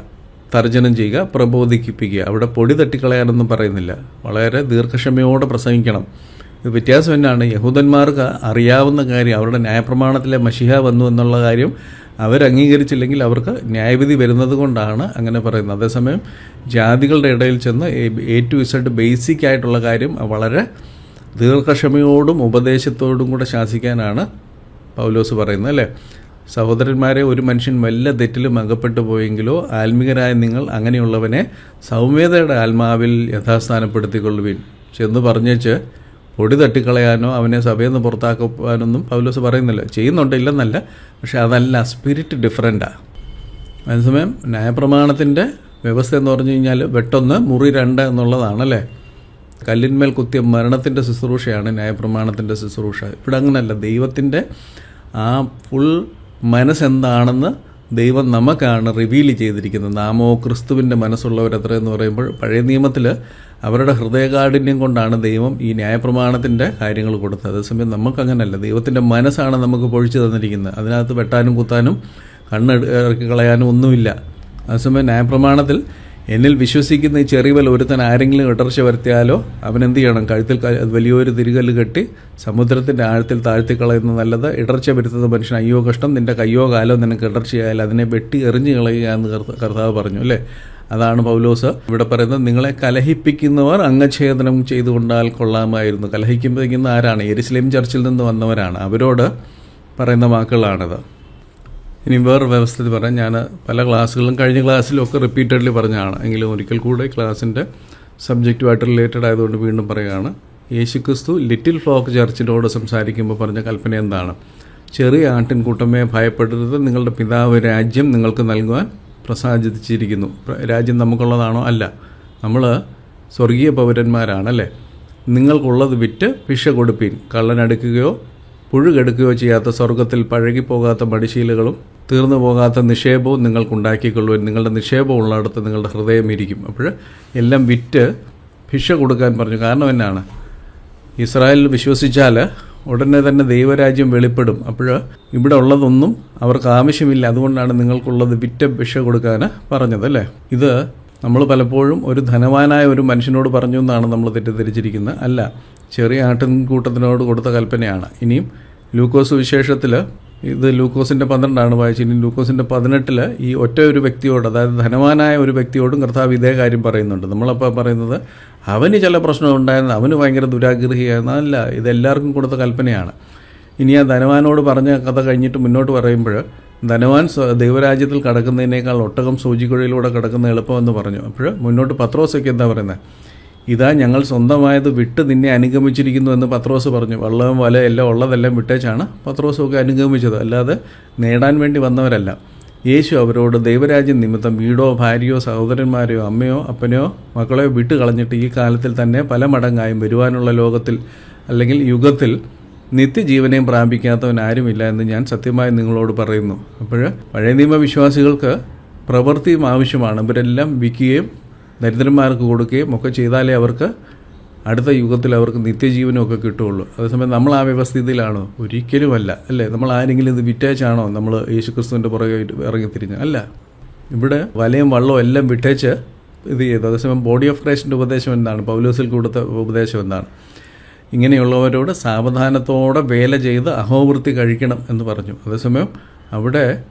തർജനം ചെയ്യുക പ്രബോധിപ്പിക്കുക. അവിടെ പൊടി തട്ടിക്കളയാനൊന്നും പറയുന്നില്ല. വളരെ ദീർഘക്ഷമയോടെ പ്രസംഗിക്കണം. വ്യത്യാസം എന്നാണ് യഹൂദന്മാർക്ക് അറിയാവുന്ന കാര്യം. അവരുടെ ന്യായപ്രമാണത്തിലെ മഷിഹ വന്നു എന്നുള്ള കാര്യം അവരംഗീകരിച്ചില്ലെങ്കിൽ അവർക്ക് ന്യായവിധി വരുന്നത് കൊണ്ടാണ് അങ്ങനെ പറയുന്നത്. അതേസമയം ജാതികളുടെ ഇടയിൽ ചെന്ന് എ ടു ഇസഡ് ബേസിക് ആയിട്ടുള്ള കാര്യം വളരെ ദീർഘക്ഷമയോടും ഉപദേശത്തോടും കൂടെ ശാസിക്കാനാണ് പൗലോസ് പറയുന്നത് അല്ലേ? സഹോദരന്മാരെ ഒരു മനുഷ്യൻ വല്ല തെറ്റിലും അകപ്പെട്ടു പോയെങ്കിലോ ആത്മികരായ നിങ്ങൾ അങ്ങനെയുള്ളവനെ സൗമ്യതയുടെ ആത്മാവിൽ യഥാസ്ഥാനപ്പെടുത്തിക്കൊള്ളുവിൻ. ചെന്ന് പറഞ്ഞേച്ച് പൊടി തട്ടിക്കളയാനോ അവനെ സഭയിൽ നിന്ന് പുറത്താക്കാനൊന്നും പൗലോസ് പറയുന്നില്ല. ചെയ്യുന്നുണ്ട് ഇല്ലെന്നല്ല പക്ഷെ അതല്ല സ്പിരിറ്റ് ഡിഫറെന്റാണ് അതേസമയം ന്യായപ്രമാണത്തിന്റെ വ്യവസ്ഥ എന്ന് പറഞ്ഞു കഴിഞ്ഞാൽ വെട്ടൊന്ന് മുറി രണ്ട് എന്നുള്ളതാണല്ലേ? കല്ലിന്മേൽ കുത്തിയ മരണത്തിന്റെ ശുശ്രൂഷയാണ് ന്യായപ്രമാണത്തിന്റെ ശുശ്രൂഷ. ഇവിടെ അങ്ങനല്ല ദൈവത്തിന്റെ ആ ഫുൾ മനസ്സെന്താണെന്ന് ദൈവം നമുക്കാണ് റിവീൽ ചെയ്തിരിക്കുന്നത്. നാമോ ക്രിസ്തുവിന്റെ മനസ്സുള്ളവരത്ര എന്ന് പറയുമ്പോൾ പഴയ നിയമത്തിൽ അവരുടെ ഹൃദയകാഠിന്യം കൊണ്ടാണ് ദൈവം ഈ ന്യായപ്രമാണത്തിന്റെ കാര്യങ്ങൾ കൊടുത്തത്. അതേസമയം നമുക്കങ്ങനല്ല. ദൈവത്തിന്റെ മനസ്സാണ് നമുക്ക് പൊഴിച്ചു തന്നിരിക്കുന്നത്. അതിനകത്ത് വെട്ടാനും കുത്താനും കണ്ണ് ഇറക്കി കളയാനും ഒന്നുമില്ല. അതേസമയം ന്യായപ്രമാണത്തിൽ എന്നിൽ വിശ്വസിക്കുന്ന ഈ ചെറിയവൽ ഒരുത്തൻ ആരെങ്കിലും ഇടർച്ച വരുത്തിയാലോ അവൻ എന്ത് ചെയ്യണം? കഴുത്തിൽ വലിയൊരു തിരികല്ല് കെട്ടി സമുദ്രത്തിന്റെ ആഴത്തിൽ താഴ്ത്തി കളയുന്ന നല്ലത്. ഇടർച്ച വരുത്തുന്ന മനുഷ്യൻ അയ്യോ കഷ്ടം നിന്റെ കയ്യോ കാലോ നിനക്ക് ഇടർച്ചയായാലും അതിനെ വെട്ടി എറിഞ്ഞു കളയുക എന്ന് കർത്താവ് പറഞ്ഞു അല്ലേ? അതാണ് പൗലോസ് ഇവിടെ പറയുന്നത്. നിങ്ങളെ കലഹിപ്പിക്കുന്നവർ അംഗഛേദനം ചെയ്തുകൊണ്ടാൽ കൊള്ളാമായിരുന്നു. കലഹിക്കുമ്പോഴേക്കുന്ന ആരാണ്? എരുസ്ലേം ചർച്ചിൽ നിന്ന് വന്നവരാണ്. അവരോട് പറയുന്ന വാക്കുകളാണിത്. ഇനി വേറെ വ്യവസ്ഥയിൽ പറയാം. ഞാൻ പല ക്ലാസ്സുകളും കഴിഞ്ഞ ക്ലാസ്സിലും ഒക്കെ റിപ്പീറ്റഡ്ലി പറഞ്ഞതാണ്. എങ്കിലും ഒരിക്കൽ കൂടെ ക്ലാസ്സിന്റെ സബ്ജക്റ്റുമായിട്ട് റിലേറ്റഡ് ആയതുകൊണ്ട് വീണ്ടും പറയുകയാണ്. യേശുക്രിസ്തു ലിറ്റിൽ ഫ്ലോക്ക് ചർച്ചിനോട് സംസാരിക്കുമ്പോൾ പറഞ്ഞ കൽപ്പന എന്താണ്? ചെറിയ ആട്ടിൻകൂട്ടമേ ഭയപ്പെടരുത്. നിങ്ങളുടെ പിതാവ് രാജ്യം നിങ്ങൾക്ക് നൽകുവാൻ പ്രസാദിച്ചിരിക്കുന്നു. രാജ്യം നമുക്കുള്ളതാണോ? അല്ല. നമ്മൾ സ്വർഗീയ പൗരന്മാരാണല്ലേ നിങ്ങൾക്കുള്ളത് വിറ്റ് ഭിക്ഷ കൊടുപ്പീൻ. കള്ളനടുക്കുകയോ പുഴുകെടുക്കുകയോ ചെയ്യാത്ത സ്വർഗത്തിൽ പഴകിപ്പോകാത്ത മടിശീലകളും തീർന്നു പോകാത്ത നിക്ഷേപവും നിങ്ങൾക്കുണ്ടാക്കിക്കൊള്ളുവാൻ നിങ്ങളുടെ നിക്ഷേപം ഉള്ളിടത്ത് നിങ്ങളുടെ ഹൃദയം ഇരിക്കും. അപ്പോൾ എല്ലാം വിറ്റ് ഭിക്ഷ കൊടുക്കാൻ പറഞ്ഞു. കാരണം എന്നാണ്? ഇസ്രായേൽ വിശ്വസിച്ചാൽ ഉടനെ തന്നെ ദൈവരാജ്യം വെളിപ്പെടും. അപ്പോൾ ഇവിടെ ഉള്ളതൊന്നും അവർക്ക് ആവശ്യമില്ല. അതുകൊണ്ടാണ് നിങ്ങൾക്കുള്ളത് വിറ്റ ഭിക്ഷ കൊടുക്കാൻ പറഞ്ഞത് അല്ലേ? ഇത് നമ്മൾ പലപ്പോഴും ഒരു ധനവാനായ ഒരു മനുഷ്യനോട് പറഞ്ഞു എന്നാണ് നമ്മൾ തെറ്റിദ്ധരിച്ചിരിക്കുന്നത്. അല്ല ചെറിയ ആട്ടിൻകൂട്ടത്തിനോട് കൊടുത്ത കൽപ്പനയാണ്. ഇനിയും ലൂക്കോസ് വിശേഷത്തിൽ ഇത് ലൂക്കോസിന്റെ പന്ത്രണ്ടാണ് വായിച്ചത്. ഇനി ലൂക്കോസിന്റെ പതിനെട്ടിൽ ഈ ഒറ്റ ഒരു വ്യക്തിയോട് അതായത് ധനവാനായ ഒരു വ്യക്തിയോടും കർത്താവ് ഇതേ കാര്യം പറയുന്നുണ്ട്. നമ്മളപ്പോൾ പറയുന്നത് അവന് ചില പ്രശ്നം ഉണ്ടായിരുന്നു അവന് ഭയങ്കര ദുരാഗ്രഹിയായിരുന്നു അല്ല ഇത് എല്ലാവർക്കും കൊടുത്ത കൽപ്പനയാണ്. ഇനി ആ ധനവാനോട് പറഞ്ഞ കഥ കഴിഞ്ഞിട്ട് മുന്നോട്ട് പറയുമ്പോൾ ധനവാൻ ദൈവരാജ്യത്തിൽ കടക്കുന്നതിനേക്കാൾ ഒട്ടകം സൂചിക്കുഴയിലൂടെ കിടക്കുന്ന എളുപ്പമെന്ന് പറഞ്ഞു. അപ്പോൾ മുന്നോട്ട് പത്രോസൊക്കെ എന്താ പറയുന്നത്? ഇതാ ഞങ്ങൾ സ്വന്തമായത് വിട്ട് നിന്നെ അനുഗമിച്ചിരിക്കുന്നു എന്ന് പത്രോസ് പറഞ്ഞു. വള്ളവും വല എല്ലാം ഉള്ളതെല്ലാം വിട്ടേച്ചാണ് പത്രോസൊക്കെ അനുഗമിച്ചത്. അല്ലാതെ നേടാൻ വേണ്ടി വന്നവരല്ല. യേശു അവരോട് ദൈവരാജ്യം നിമിത്തം വീടോ ഭാര്യയോ സഹോദരന്മാരെയോ അമ്മയോ അപ്പനെയോ മക്കളെയോ വിട്ട് കളഞ്ഞിട്ട് ഈ കാലത്തിൽ തന്നെ പല മടങ്ങായും വരുവാനുള്ള ലോകത്തിൽ അല്ലെങ്കിൽ യുഗത്തിൽ നിത്യജീവനെയും പ്രാപിക്കാത്തവൻ ആരുമില്ല എന്ന് ഞാൻ സത്യമായി നിങ്ങളോട് പറയുന്നു. അപ്പോൾ പഴയ നിയമവിശ്വാസികൾക്ക് പ്രവൃത്തിയും ആവശ്യമാണ്. ഇവരെല്ലാം വിൽക്കുകയും ദരിദ്രന്മാർക്ക് കൊടുക്കുകയും ഒക്കെ ചെയ്താലേ അവർക്ക് അടുത്ത യുഗത്തിൽ അവർക്ക് നിത്യജീവനും ഒക്കെ കിട്ടുള്ളൂ അതേസമയം നമ്മൾ ആ വ്യവസ്ഥിതിയിലാണോ? ഒരിക്കലുമല്ല. അല്ലേ? നമ്മൾ ആരെങ്കിലും ഇത് വിറ്റേച്ചാണോ നമ്മൾ യേശുക്രിസ്തുവിന്റെ പുറകെ ഇറങ്ങിത്തിരിഞ്ഞ് അല്ല. ഇവിടെ വലയും വള്ളവും എല്ലാം വിട്ടേച്ച് ഇത് ചെയ്തു. അതേസമയം ബോഡി ഓഫ് ക്രൈസ്റ്റിന്റെ ഉപദേശം എന്താണ്? പൗലോസിൽ കൊടുത്ത ഉപദേശം എന്താണ്? ഇങ്ങനെയുള്ളവരോട് സാവധാനത്തോടെ വേല ചെയ്ത് അഹോവൃത്തി കഴിക്കണം എന്ന് പറഞ്ഞു. അതേസമയം അവിടെ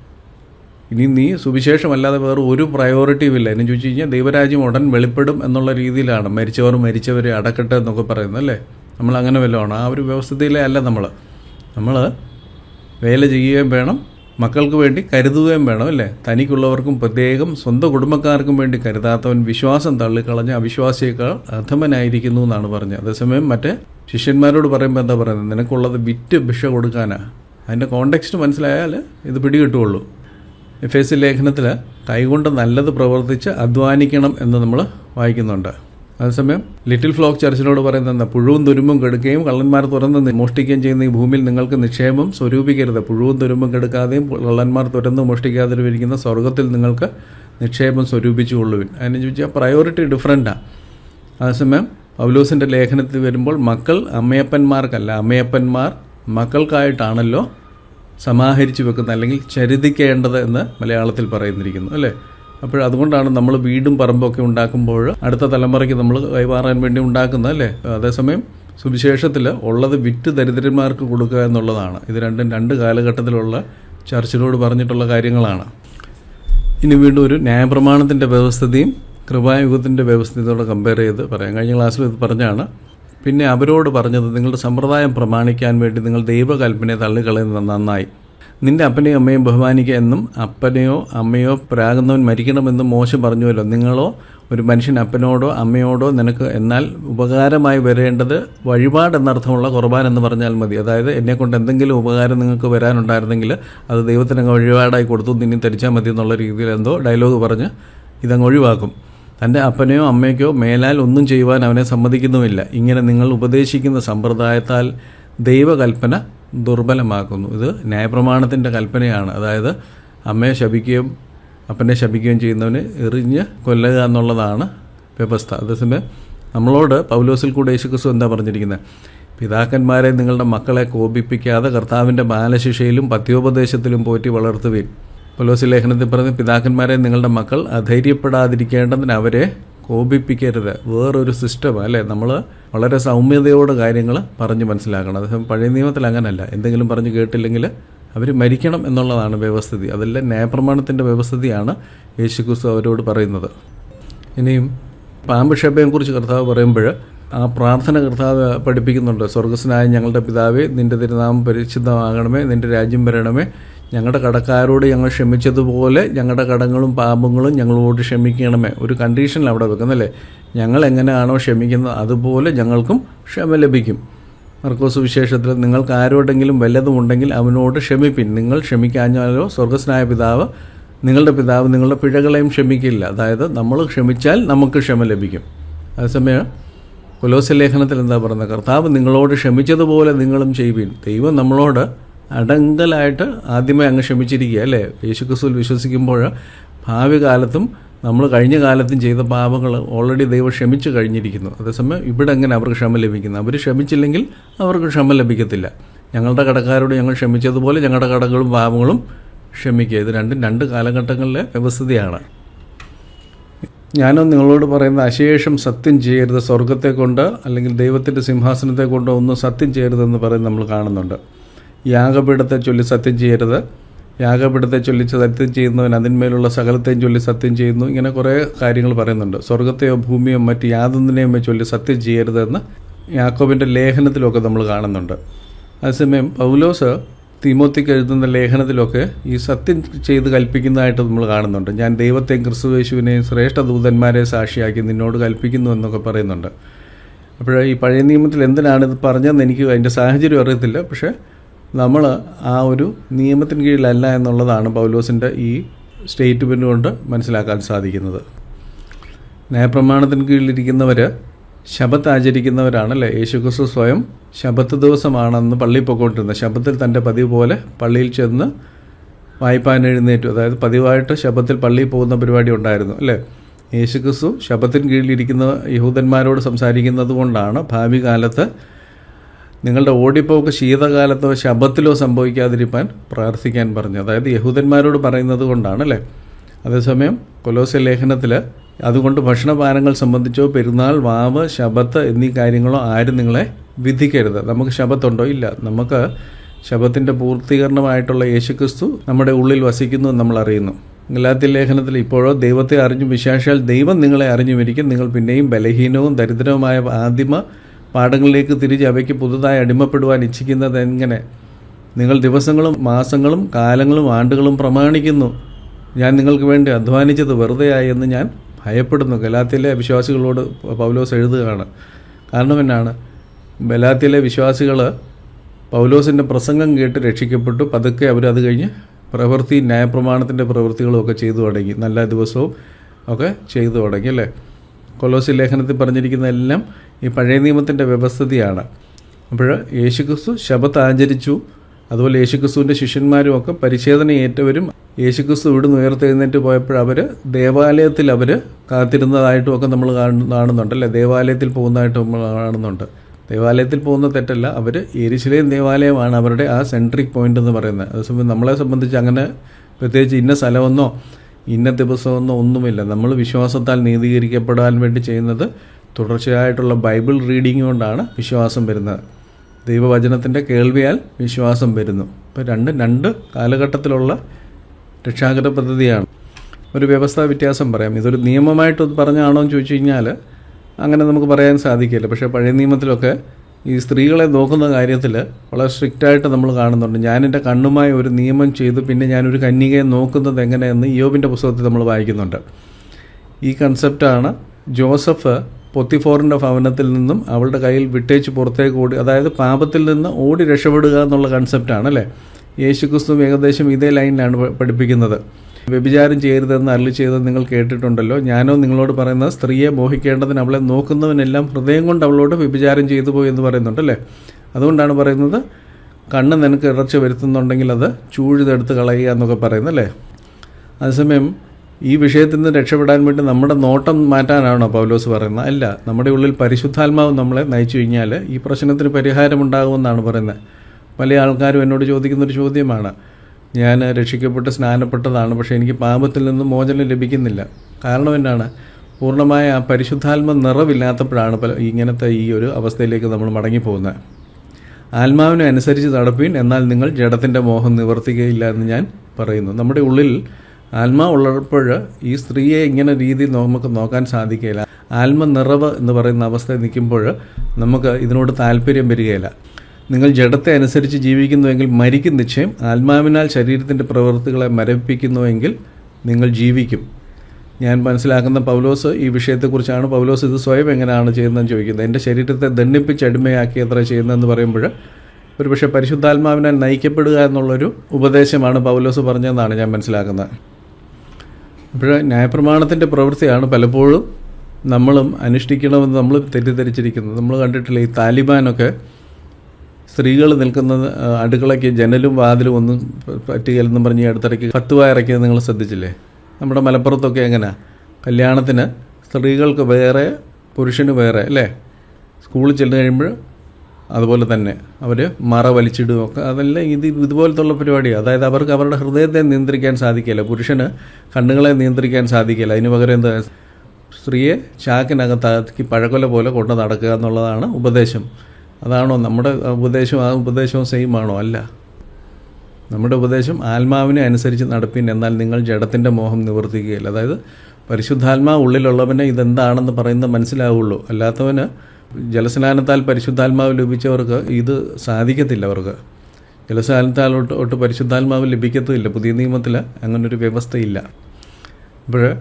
ഇനി നീ സുവിശേഷമല്ലാതെ വേറെ ഒരു പ്രയോറിറ്റിയും ഇല്ല. എന്നു ചോദിച്ചു കഴിഞ്ഞാൽ ദൈവരാജ്യം ഉടൻ വെളിപ്പെടും എന്നുള്ള രീതിയിലാണ് മരിച്ചവർ മരിച്ചവരെ അടക്കട്ടെ എന്നൊക്കെ പറയുന്നത് അല്ലേ? നമ്മൾ അങ്ങനെ വല്ലതാണ് ആ ഒരു വ്യവസ്ഥയിലേ അല്ല നമ്മൾ. നമ്മൾ വേല ചെയ്യുകയും വേണം മക്കൾക്ക് വേണ്ടി കരുതുകയും വേണം അല്ലേ? തനിക്കുള്ളവർക്കും പ്രത്യേകം സ്വന്തം കുടുംബക്കാർക്കും വേണ്ടി കരുതാത്തവൻ വിശ്വാസം തള്ളിക്കളഞ്ഞ അവിശ്വാസിയേക്കാൾ അധമനായിരിക്കുന്നു എന്നാണ് പറഞ്ഞത്. അതേസമയം മറ്റേ ശിഷ്യന്മാരോട് പറയുമ്പോൾ എന്താ പറയുന്നത്? നിനക്കുള്ളത് വിറ്റ് ഭിക്ഷ കൊടുക്കാനാണ് അതിന്റെ കോണ്ടെക്സ്റ്റ് മനസ്സിലായാൽ ഇത് പിടികിട്ടുള്ളൂ എഫ് എസ് ലേഖനത്തിൽ കൈകൊണ്ട് നല്ലത് പ്രവർത്തിച്ച് അധ്വാനിക്കണം എന്ന് നമ്മൾ വായിക്കുന്നുണ്ട്. അതേസമയം ലിറ്റിൽ ഫ്ലോക്ക് ചർച്ചിനോട് പറയുന്നത് എന്താ? പുഴുവും തുരുമ്പും കെടുക്കുകയും കള്ളന്മാർ തുറന്ന് മോഷ്ടിക്കുകയും ചെയ്യുന്ന ഈ ഭൂമിയിൽ നിങ്ങൾക്ക് നിക്ഷേപം സ്വരൂപിക്കരുത്. പുഴുവും തുരുമ്പും കെടുക്കാതെയും കള്ളന്മാർ തുറന്ന് മോഷ്ടിക്കാതെയും ഇരിക്കുന്ന സ്വർഗത്തിൽ നിങ്ങൾക്ക് നിക്ഷേപം സ്വരൂപിച്ചുകൊള്ളുവിൻ അതിന് ചോദിച്ചാൽ പ്രയോറിറ്റി ഡിഫറന്റാണ് അതേസമയം പൗലോസിന്റെ ലേഖനത്തിൽ വരുമ്പോൾ മക്കൾ അമ്മയപ്പന്മാർക്കല്ല അമ്മയപ്പന്മാർ മക്കൾക്കായിട്ടാണല്ലോ സമാഹരിച്ചു വെക്കുന്ന അല്ലെങ്കിൽ ചരിതിക്കേണ്ടത് എന്ന് മലയാളത്തിൽ പറയുന്നിരിക്കുന്നു അല്ലേ? അപ്പോൾ അതുകൊണ്ടാണ് നമ്മൾ വീടും പറമ്പൊക്കെ ഉണ്ടാക്കുമ്പോൾ അടുത്ത തലമുറയ്ക്ക് നമ്മൾ കൈമാറാൻ വേണ്ടി ഉണ്ടാക്കുന്നത് അല്ലേ? അതേസമയം സുവിശേഷത്തിൽ ഉള്ളത് വിറ്റ് ദരിദ്രന്മാർക്ക് കൊടുക്കുക എന്നുള്ളതാണ്. ഇത് രണ്ടും രണ്ട് കാലഘട്ടത്തിലുള്ള ചർച്ചിലോട് പറഞ്ഞിട്ടുള്ള കാര്യങ്ങളാണ്. ഇനി വീണ്ടും ഒരു ന്യായപ്രമാണത്തിന്റെ വ്യവസ്ഥിതിയും കൃപായുഗത്തിന്റെ വ്യവസ്ഥിതിയോടെ കമ്പയർ ചെയ്ത് പറയാം. കഴിഞ്ഞ ക്ലാസ്സിൽ ഇത് പറഞ്ഞാണ് പിന്നെ അവരോട് പറഞ്ഞത് നിങ്ങളുടെ സമ്പ്രദായം പ്രമാണിക്കാൻ വേണ്ടി നിങ്ങൾ ദൈവകൽപ്പനയെ തള്ളിക്കളയുന്നത് നന്നായി. നിന്റെ അപ്പനെയും അമ്മയും ബഹുമാനിക്കുക എന്നും അപ്പനെയോ അമ്മയോ പ്രാകുന്നവൻ മരിക്കണമെന്നും മോശം പറഞ്ഞുവല്ലോ. നിങ്ങളോ ഒരു മനുഷ്യൻ അപ്പനോടോ അമ്മയോടോ നിനക്ക് എന്നാൽ ഉപകാരമായി വരേണ്ടത് വഴിപാട് എന്നർത്ഥമുള്ള കുർബാൻ എന്ന് പറഞ്ഞാൽ മതി. അതായത് എന്നെക്കൊണ്ട് എന്തെങ്കിലും ഉപകാരം നിങ്ങൾക്ക് വരാനുണ്ടായിരുന്നെങ്കിൽ അത് ദൈവത്തിനങ്ങ് വഴിപാടായി കൊടുത്തു. നിന്നി ധരിച്ചാൽ മതി എന്നുള്ള രീതിയിൽ എന്തോ ഡയലോഗ് പറഞ്ഞ് ഇതങ്ങ് ഒഴിവാക്കും. തന്റെ അപ്പനെയോ അമ്മയ്ക്കോ മേലാൽ ഒന്നും ചെയ്യുവാൻ അവനെ സമ്മതിക്കുന്നുമില്ല. ഇങ്ങനെ നിങ്ങൾ ഉപദേശിക്കുന്ന സമ്പ്രദായത്താൽ ദൈവകൽപ്പന ദുർബലമാക്കുന്നു. ഇത് ന്യായപ്രമാണത്തിന്റെ കൽപ്പനയാണ്. അതായത് അമ്മയെ ശപിക്കുകയും അപ്പനെ ശപിക്കുകയും ചെയ്യുന്നവന് എറിഞ്ഞ് കൊല്ലുക എന്നുള്ളതാണ് വ്യവസ്ഥ. അതേസമയം നമ്മളോട് പൗലോസിൽ കൂടെ യേശുക്രിസ്തു എന്താ പറഞ്ഞിരിക്കുന്നത്? പിതാക്കന്മാരെ നിങ്ങളുടെ മക്കളെ കോപിപ്പിക്കാതെ കർത്താവിന്റെ ബാലശിക്ഷയിലും പത്യോപദേശത്തിലും പോറ്റി വളർത്തുവീൻ. പൗലോസ് ലേഖനത്തിൽ പറഞ്ഞ് പിതാക്കന്മാരെ നിങ്ങളുടെ മക്കൾ അധൈര്യപ്പെടാതിരിക്കേണ്ടതിന് അവരെ കോപിപ്പിക്കരുത്. വേറൊരു സിസ്റ്റമാണ് അല്ലേ? നമ്മൾ വളരെ സൗമ്യതയോടെ കാര്യങ്ങൾ പറഞ്ഞ് മനസ്സിലാക്കണം. അതേസമയം പഴയ നിയമത്തിൽ അങ്ങനല്ല. എന്തെങ്കിലും പറഞ്ഞ് കേട്ടില്ലെങ്കിൽ അവർ മരിക്കണം എന്നുള്ളതാണ് വ്യവസ്ഥിതി. അതെല്ലാം ന്യായപ്രമാണത്തിന്റെ വ്യവസ്ഥിതിയാണ് യേശുക്രിസ്തു അവരോട് പറയുന്നത്. ഇനിയും പാമ്പക്ഷേപയെക്കുറിച്ച് കർത്താവ് പറയുമ്പോൾ ആ പ്രാർത്ഥന കർത്താവ് പഠിപ്പിക്കുന്നുണ്ട്. സ്വർഗസ്നായ ഞങ്ങളുടെ പിതാവേ നിന്റെ തിരുനാമം പരിശുദ്ധമാകണമേ നിന്റെ രാജ്യം വരണമേ ഞങ്ങളുടെ കടക്കാരോട് ഞങ്ങൾ ക്ഷമിച്ചതുപോലെ ഞങ്ങളുടെ കടങ്ങളും പാപങ്ങളും ഞങ്ങളോട് ക്ഷമിക്കണമേ. ഒരു കണ്ടീഷനിൽ അവിടെ വെക്കുന്നല്ലേ ഞങ്ങൾ എങ്ങനെയാണോ ക്ഷമിക്കുന്നത് അതുപോലെ ഞങ്ങൾക്കും ക്ഷമ ലഭിക്കും. മർക്കോസ് വിശേഷത്തിൽ നിങ്ങൾക്ക് ആരോടെങ്കിലും വല്ലതും ഉണ്ടെങ്കിൽ അവനോട് ക്ഷമിപ്പിൻ. നിങ്ങൾ ക്ഷമിക്കാഞ്ഞാലോ സ്വർഗസ്നായ പിതാവ് നിങ്ങളുടെ പിതാവ് നിങ്ങളുടെ പിഴകളെയും ക്ഷമിക്കില്ല. അതായത് നമ്മൾ ക്ഷമിച്ചാൽ നമുക്ക് ക്ഷമ ലഭിക്കും. അതേസമയം കൊലോസ്യ ലേഖനത്തിൽ എന്താ പറയുന്നത്? കർത്താവ് നിങ്ങളോട് ക്ഷമിച്ചതുപോലെ നിങ്ങളും ചെയ്യുവിൻ. ദൈവം നമ്മളോട് അടങ്കലായിട്ട് ആദ്യമേ അങ്ങ് ക്ഷമിച്ചിരിക്കുക അല്ലേ? യേശുക്രിസ്തുവിൽ വിശ്വസിക്കുമ്പോൾ ഭാവി കാലത്തും നമ്മൾ കഴിഞ്ഞ കാലത്തും ചെയ്ത പാപങ്ങൾ ഓൾറെഡി ദൈവം ക്ഷമിച്ചു കഴിഞ്ഞിരിക്കുന്നു. അതേസമയം ഇവിടെ അങ്ങനെ അവർക്ക് ക്ഷമ ലഭിക്കുന്നു? അവർ ക്ഷമിച്ചില്ലെങ്കിൽ അവർക്ക് ക്ഷമ ലഭിക്കത്തില്ല. ഞങ്ങളുടെ കടക്കാരോട് ഞങ്ങൾ ക്ഷമിച്ചതുപോലെ ഞങ്ങളുടെ കടകളും പാപങ്ങളും ക്ഷമിക്കുക. ഇത് രണ്ടും രണ്ട് കാലഘട്ടങ്ങളിലെ വ്യവസ്ഥിതിയാണ് ഞാനോ നിങ്ങളോട് പറയുന്ന അശേഷം സത്യം ചെയ്യരുത് സ്വർഗത്തെ കൊണ്ട് അല്ലെങ്കിൽ ദൈവത്തിന്റെ സിംഹാസനത്തെ കൊണ്ടോ ഒന്നും സത്യം ചെയ്യരുതെന്ന് പറയുന്നത് നമ്മൾ കാണുന്നുണ്ട്. യാഗപീഠത്തെ ചൊല്ലി സത്യം ചെയ്യരുത്. യാഗപീഠത്തെ ചൊല്ലി സത്യം ചെയ്യുന്നവൻ അതിന്മേലുള്ള സകലത്തെയും ചൊല്ലി സത്യം ചെയ്യുന്നു. ഇങ്ങനെ കുറേ കാര്യങ്ങൾ പറയുന്നുണ്ട്. സ്വർഗത്തെയോ ഭൂമിയോ മറ്റ് യാതൊന്നിനെയും ചൊല്ലി സത്യം ചെയ്യരുതെന്ന് യാക്കോബിന്റെ ലേഖനത്തിലൊക്കെ നമ്മൾ കാണുന്നുണ്ട്. അതേസമയം പൗലോസ് തിമോത്തിക്ക് എഴുതുന്ന ലേഖനത്തിലൊക്കെ ഈ സത്യം ചെയ്ത് കൽപ്പിക്കുന്നതായിട്ട് നമ്മൾ കാണുന്നുണ്ട്. ഞാൻ ദൈവത്തെയും ക്രിസ്തുവേശുവിനെയും ശ്രേഷ്ഠ ദൂതന്മാരെ സാക്ഷിയാക്കി നിന്നോട് കൽപ്പിക്കുന്നു എന്നൊക്കെ പറയുന്നുണ്ട്. അപ്പോൾ ഈ പഴയ നിയമത്തിൽ എന്തിനാണ് ഇത് പറഞ്ഞതെന്ന് എനിക്ക് അതിന്റെ സാഹചര്യം അറിയത്തില്ല. പക്ഷേ നമ്മൾ ആ ഒരു നിയമത്തിന് കീഴിലല്ല എന്നുള്ളതാണ് പൗലോസിന്റെ ഈ സ്റ്റേറ്റ്മെന്റ് കൊണ്ട് മനസ്സിലാക്കാൻ സാധിക്കുന്നത്. നയപ്രമാണത്തിന് കീഴിലിരിക്കുന്നവർ ശബത്ത് ആചരിക്കുന്നവരാണല്ലേ? യേശുക്രിസ്തു സ്വയം ശബത്ത് ദിവസമാണെന്ന് പള്ളിയിൽ പോയിക്കൊണ്ടിരുന്നത്. ശബത്തിൽ തന്റെ പതിവ് പോലെ പള്ളിയിൽ ചെന്ന് വായ്പാൻ എഴുന്നേറ്റു. അതായത് പതിവായിട്ട് ശബത്തിൽ പള്ളിയിൽ പോകുന്ന പരിപാടി ഉണ്ടായിരുന്നു അല്ലേ? യേശുക്രിസ്തു ശബത്തിന് കീഴിലിരിക്കുന്ന യഹൂദന്മാരോട് സംസാരിക്കുന്നത് കൊണ്ടാണ് ഭാവി കാലത്ത് നിങ്ങളുടെ ഓടിപ്പോക്ക് ശീതകാലത്തോ ശബത്തിലോ സംഭവിക്കാതിരിക്കാൻ പ്രാർത്ഥിക്കാൻ പറഞ്ഞു. അതായത് യഹൂദന്മാരോട് പറയുന്നത് കൊണ്ടാണ് അല്ലേ? അതേസമയം കൊലോസ്യ ലേഖനത്തിൽ അതുകൊണ്ട് ഭക്ഷണപാനങ്ങൾ സംബന്ധിച്ചോ പെരുന്നാൾ വാവ് ശബത്ത് എന്നീ കാര്യങ്ങളോ ആരും നിങ്ങളെ വിധിക്കരുത്. നമുക്ക് ശബത്തുണ്ടോ ഇല്ല. നമുക്ക് ശബത്തിന്റെ പൂർത്തീകരണമായിട്ടുള്ള യേശുക്രിസ്തു നമ്മുടെ ഉള്ളിൽ വസിക്കുന്നു എന്ന് നമ്മൾ അറിയുന്നു. ഗലാത്യ ലേഖനത്തിൽ ഇപ്പോഴോ ദൈവത്തെ അറിഞ്ഞു വിശേഷാൽ ദൈവം നിങ്ങളെ അറിഞ്ഞുമിരിക്കും. നിങ്ങൾ പിന്നെയും ബലഹീനവും ദരിദ്രവുമായ ആദിമ പാഠങ്ങളിലേക്ക് തിരിച്ച് അവയ്ക്ക് പുതുതായി അടിമപ്പെടുവാൻ ഇച്ഛിക്കുന്നത് എങ്ങനെ? നിങ്ങൾ ദിവസങ്ങളും മാസങ്ങളും കാലങ്ങളും ആണ്ടുകളും പ്രമാണിക്കുന്നു. ഞാൻ നിങ്ങൾക്ക് വേണ്ടി അധ്വാനിച്ചത് വെറുതെയായി എന്ന് ഞാൻ ഭയപ്പെടുന്നു. ഗലാത്തിലെ വിശ്വാസികളോട് പൗലോസ് എഴുതുകയാണ്. കാരണം എന്നാണ്? ബലാത്തിലെ വിശ്വാസികൾ പൗലോസിന്റെ പ്രസംഗം കേട്ട് രക്ഷിക്കപ്പെട്ടു. പതുക്കെ അവരത് കഴിഞ്ഞ് പ്രവൃത്തി ന്യായപ്രമാണത്തിന്റെ പ്രവൃത്തികളും ഒക്കെ ചെയ്തു തുടങ്ങി. നല്ല ദിവസവും ഒക്കെ ചെയ്തു തുടങ്ങി അല്ലേ? കൊലോസി ലേഖനത്തിൽ പറഞ്ഞിരിക്കുന്ന എല്ലാം ഈ പഴയ നിയമത്തിന്റെ വ്യവസ്ഥിതിയാണ്. അപ്പോൾ യേശുക്രിസ്തു ശബത്ത് ആചരിച്ചു. അതുപോലെ യേശുക്രിസ്തുവിന്റെ ശിഷ്യന്മാരും ഒക്കെ പരിച്ഛേദന ഏറ്റവരും യേശുക്രിസ്തു ഇവിടുന്ന് ഉയർത്തെഴുന്നേറ്റ് പോയപ്പോൾ അവർ ദേവാലയത്തിൽ അവർ കാത്തിരുന്നതായിട്ടും ഒക്കെ നമ്മൾ കാണുന്നുണ്ട് അല്ലേ? ദേവാലയത്തിൽ പോകുന്നതായിട്ട് നമ്മൾ കാണുന്നുണ്ട്. ദേവാലയത്തിൽ പോകുന്ന തെറ്റല്ല അവർ എരിശിലേയും ദേവാലയമാണ് അവരുടെ ആ സെൻട്രിക് പോയിന്റ് എന്ന് പറയുന്നത്. അതേസമയം നമ്മളെ സംബന്ധിച്ച് അങ്ങനെ പ്രത്യേകിച്ച് ഇന്ന സ്ഥലമെന്നോ ഇന്ന ദിവസമെന്നോ ഒന്നുമില്ല. നമ്മൾ വിശ്വാസത്താൽ നീതീകരിക്കപ്പെടാൻ വേണ്ടി ചെയ്യുന്നത് തുടർച്ചയായിട്ടുള്ള ബൈബിൾ റീഡിംഗ് കൊണ്ടാണ് വിശ്വാസം വരുന്നത്. ദൈവവചനത്തിന്റെ കേൾവിയാൽ വിശ്വാസം വരുന്നു. ഇപ്പോൾ രണ്ട് രണ്ട് കാലഘട്ടത്തിലുള്ള രക്ഷാകര പദ്ധതിയാണ്. ഒരു വ്യവസ്ഥാ വ്യത്യാസം പറയാം. ഇതൊരു നിയമമായിട്ട് പറഞ്ഞാണോ എന്ന് ചോദിച്ചു കഴിഞ്ഞാൽ അങ്ങനെ നമുക്ക് പറയാൻ സാധിക്കില്ല. പക്ഷേ പഴയ നിയമത്തിലൊക്കെ ഈ സ്ത്രീകളെ നോക്കുന്ന കാര്യത്തിൽ വളരെ സ്ട്രിക്റ്റായിട്ട് നമ്മൾ കാണുന്നുണ്ട്. ഞാൻ എന്റെ കണ്ണുമായി ഒരു നിയമം ചെയ്തു പിന്നെ ഞാനൊരു കന്യകയെ നോക്കുന്നത് എങ്ങനെയെന്ന് യോബിന്റെ പുസ്തകത്തിൽ നമ്മൾ വായിക്കുന്നുണ്ട്. ഈ കൺസെപ്റ്റാണ് ജോസഫ് പൊത്തിഫോറിന്റെ ഭവനത്തിൽ നിന്നും അവളുടെ കയ്യിൽ വിട്ടേച്ച് പുറത്തേക്ക് ഓടി അതായത് പാപത്തിൽ നിന്ന് ഓടി രക്ഷപ്പെടുക എന്നുള്ള കൺസെപ്റ്റാണ് അല്ലേ? യേശുക്രിസ്തു ഏകദേശം ഇതേ ലൈനിലാണ് പഠിപ്പിക്കുന്നത്. വ്യഭിചാരം ചെയ്യരുതെന്ന് അരളി ചെയ്തത് നിങ്ങൾ കേട്ടിട്ടുണ്ടല്ലോ. ഞാനോ നിങ്ങളോട് പറയുന്നത് സ്ത്രീയെ മോഹിക്കേണ്ടതിന് അവളെ നോക്കുന്നവനെല്ലാം ഹൃദയം കൊണ്ട് അവളോട് വ്യഭിചാരം ചെയ്തു പോയി എന്ന് പറയുന്നുണ്ട് അല്ലേ? അതുകൊണ്ടാണ് പറയുന്നത് കണ്ണ് നിനക്ക് ഇറച്ചി വരുത്തുന്നുണ്ടെങ്കിൽ അത് ചൂഴിതെടുത്ത് കളയുക എന്നൊക്കെ പറയുന്നല്ലേ അതേസമയം ഈ വിഷയത്തിൽ നിന്ന് രക്ഷപ്പെടാൻ വേണ്ടി നമ്മുടെ നോട്ടം മാറ്റാനാണോ പൗലോസ് പറയുന്നത്? അല്ല നമ്മുടെ ഉള്ളിൽ പരിശുദ്ധാത്മാവ് നമ്മളെ നയിച്ചു കഴിഞ്ഞാൽ ഈ പ്രശ്നത്തിന് പരിഹാരമുണ്ടാകുമെന്നാണ് പറയുന്നത്. പല ആൾക്കാരും എന്നോട് ചോദിക്കുന്നൊരു ചോദ്യമാണ്. ഞാൻ രക്ഷിക്കപ്പെട്ട് സ്നാനപ്പെട്ടതാണ് പക്ഷേ എനിക്ക് പാപത്തിൽ നിന്ന് മോചനം ലഭിക്കുന്നില്ല. കാരണം എന്താണ് പൂർണമായ ആ പരിശുദ്ധാത്മ നിറവില്ലാത്തപ്പോഴാണ് പല ഇങ്ങനത്തെ ഈ ഒരു അവസ്ഥയിലേക്ക് നമ്മൾ മടങ്ങിപ്പോകുന്നത്. ആത്മാവിനെ അനുസരിച്ച് നടപ്പീൻ എന്നാൽ നിങ്ങൾ ജഡത്തിന്റെ മോഹം നിവർത്തിക്കുകയില്ല എന്ന് ഞാൻ പറയുന്നു. നമ്മുടെ ഉള്ളിൽ ആത്മാവ് ഉള്ളപ്പോൾ ഈ സ്ത്രീയെ ഇങ്ങനെ രീതിയിൽ നമുക്ക് നോക്കാൻ സാധിക്കുകയില്ല. ആത്മ നിറവ് എന്ന് പറയുന്ന അവസ്ഥയിൽ നിൽക്കുമ്പോൾ നമുക്ക് ഇതിനോട് താല്പര്യം വരികയില്ല. നിങ്ങൾ ജഡത്തെ അനുസരിച്ച് ജീവിക്കുന്നുവെങ്കിൽ മരിക്കും നിശ്ചയം. ആത്മാവിനാൽ ശരീരത്തിന്റെ പ്രവൃത്തികളെ മരവിപ്പിക്കുന്നുവെങ്കിൽ നിങ്ങൾ ജീവിക്കും. ഞാൻ മനസ്സിലാക്കുന്ന പൗലോസ് ഈ വിഷയത്തെക്കുറിച്ചാണ്. പൗലോസ് ഇത് സ്വയം എങ്ങനെയാണ് ചെയ്യുന്നതെന്ന് ചോദിക്കുന്നത്. എന്റെ ശരീരത്തെ ദണ്ഡിപ്പിച്ച് അടിമയാക്കി എത്ര ചെയ്യുന്നതെന്ന് പറയുമ്പോൾ ഒരുപക്ഷെ പരിശുദ്ധാത്മാവിനാൽ നയിക്കപ്പെടുക എന്നുള്ളൊരു ഉപദേശമാണ് പൗലോസ് പറഞ്ഞതെന്നാണ് ഞാൻ മനസ്സിലാക്കുന്നത്. അപ്പോൾ ന്യായപ്രമാണത്തിന്റെ പ്രവൃത്തിയാണ് പലപ്പോഴും നമ്മളും അനുഷ്ഠിക്കണമെന്ന് നമ്മൾ തെറ്റിദ്ധരിച്ചിരിക്കുന്നത്. നമ്മൾ കണ്ടിട്ടില്ല ഈ താലിബാനൊക്കെ സ്ത്രീകൾ നിൽക്കുന്ന അടുക്കളയ്ക്ക് ജനലും വാതിലും ഒന്നും പറ്റുകയില്ലെന്നും പറഞ്ഞ് അടുത്തിടയ്ക്ക് ഫത്വ ഇറക്കിയത് നിങ്ങൾ ശ്രദ്ധിച്ചില്ലേ? നമ്മുടെ മലപ്പുറത്തൊക്കെ എങ്ങനെയാ കല്യാണത്തിന് സ്ത്രീകൾക്ക് വേറെ പുരുഷന് വേറെ അല്ലേ? സ്കൂളിൽ ചെന്ന് കഴിയുമ്പോൾ അതുപോലെ തന്നെ അവർ മറ വലിച്ചിടുകയും ഒക്കെ. അതെല്ലാം ഇത് ഇതുപോലത്തുള്ള പരിപാടിയാണ് അതായത് അവർക്ക് അവരുടെ ഹൃദയത്തെ നിയന്ത്രിക്കാൻ സാധിക്കില്ല പുരുഷന് കണ്ണുകളെ നിയന്ത്രിക്കാൻ സാധിക്കില്ല അതിന് പകരം എന്താ? സ്ത്രീയെ ചാക്കിനകത്താക്കി പഴക്കൊല പോലെ കൊണ്ട് നടക്കുക എന്നുള്ളതാണ് ഉപദേശം. അതാണോ നമ്മുടെ ഉപദേശം? ആ ഉപദേശവും സെയിം ആണോ? അല്ല. നമ്മുടെ ഉപദേശം ആത്മാവിനെ അനുസരിച്ച് നടപ്പിൻ. എന്നാൽ നിങ്ങൾ ജഡത്തിന്റെ മോഹം നിവർത്തിക്കുകയില്ല. അതായത് പരിശുദ്ധാത്മാവ് ഉള്ളിലുള്ളവന് ഇതെന്താണെന്ന് പറയുന്നത് മനസ്സിലാവുള്ളൂ. അല്ലാത്തവന് ജലസ്നാനത്താൽ പരിശുദ്ധാത്മാവ് ലഭിച്ചവർക്ക് ഇത് സാധിക്കത്തില്ല അവർക്ക്. ജലസ്നാനത്താൽ ഒട്ട് ഒട്ട് പരിശുദ്ധാത്മാവ് ലഭിക്കത്തുമില്ല. പുതിയ നിയമത്തിൽ അങ്ങനൊരു വ്യവസ്ഥയില്ല. അപ്പോൾ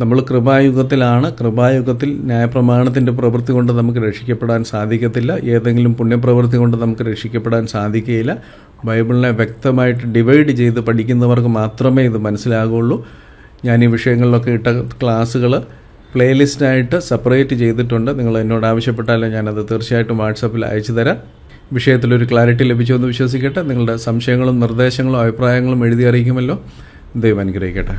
നമ്മൾ കൃപായുഗത്തിലാണ്. കൃപായുഗത്തിൽ ന്യായപ്രമാണത്തിന്റെ പ്രവൃത്തി കൊണ്ട് നമുക്ക് രക്ഷിക്കപ്പെടാൻ സാധിക്കത്തില്ല. ഏതെങ്കിലും പുണ്യപ്രവൃത്തി കൊണ്ട് നമുക്ക് രക്ഷിക്കപ്പെടാൻ സാധിക്കുകയില്ല ബൈബിളിനെ വ്യക്തമായിട്ട് ഡിവൈഡ് ചെയ്ത് പഠിക്കുന്നവർക്ക് മാത്രമേ ഇത് മനസ്സിലാകുള്ളൂ. ഞാൻ ഈ വിഷയങ്ങളിലൊക്കെ ഇട്ട ക്ലാസ്സുകൾ പ്ലേലിസ്റ്റായിട്ട് സെപ്പറേറ്റ് ചെയ്തിട്ടുണ്ട്. നിങ്ങൾ എന്നോട് ആവശ്യപ്പെട്ടാൽ ഞാനത് തീർച്ചയായിട്ടും വാട്സപ്പിൽ അയച്ചു തരാം. വിഷയത്തിലൊരു ക്ലാരിറ്റി ലഭിച്ചു എന്ന് വിശ്വസിക്കട്ടെ. നിങ്ങളുടെ സംശയങ്ങളും നിർദ്ദേശങ്ങളും അഭിപ്രായങ്ങളും എഴുതി അറിയിക്കുമല്ലോ. ദൈവം അനുഗ്രഹിക്കട്ടെ.